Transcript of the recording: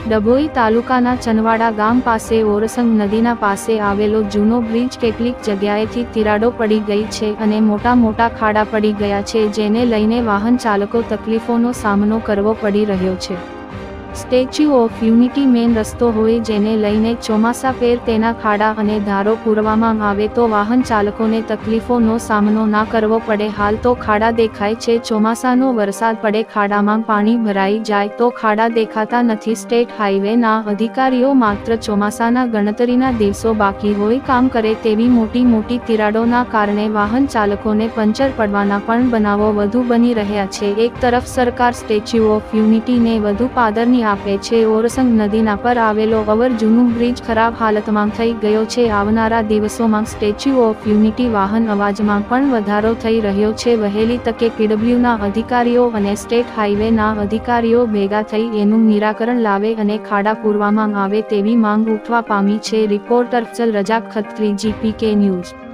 ડભોઈ તાલુકાના ચનવાડા ગામ પાસે ઓરસંગ નદીના પાસે આવેલો જૂનો બ્રિજ કેટલીક જગ્યાએથી તિરાડો પડી ગઈ છે અને મોટા મોટા ખાડા પડી ગયા છે, જેને લઈને વાહન ચાલકો તકલીફોનો સામનો કરવો પડી રહ્યો છે. સ્ટેચ્યુ ઓફ યુનિટી મેન રસ્તો હોય જેને લઈને ચોમાસા પેર તેના ખાડા અને ધારો પૂરવામાં આવે તો વાહન ચાલકોને તકલીફોનો સામનો ના કરવો પડે. હાલ તો ખાડા દેખાય છે. ચોમાસાનો વરસાદ પડે, ખાડામાં પાણી ભરાઈ જાય તો ખાડા દેખાતા નથી. સ્ટેટ હાઈવેના અધિકારીઓ માત્ર ચોમાસાના ગણતરીના દિવસો બાકી હોય કામ કરે તેવી મોટી મોટી તિરાડોના કારણે વાહન ચાલકોને પંચર પડવાના પણ બનાવો વધુ બની રહ્યા છે. એક તરફ સરકાર સ્ટેચ્યુ ઓફ યુનિટીને વધુ પાદરની આપે છે. ઓરસંગ નદીના પર આવેલો અવર જૂનું બ્રિજ ખરાબ હાલતમાં થઈ ગયો છે. આવનારા દિવસોમાં સ્ટેચ્યુ ઓફ યુનિટી વાહન અવાજમાં પણ વધારો થઈ રહ્યો છે. વહેલી તકે પીડબ્લ્યુના અધિકારીઓ અને સ્ટેટ હાઈવેના અધિકારીઓ ભેગા થઈ એનું નિરાકરણ લાવે અને ખાડા પૂરવામાં આવે તેવી માંગ ઉઠવા પામી છે. રિપોર્ટર ચલ રજાક ખત્રી, જીપીકે ન્યૂઝ.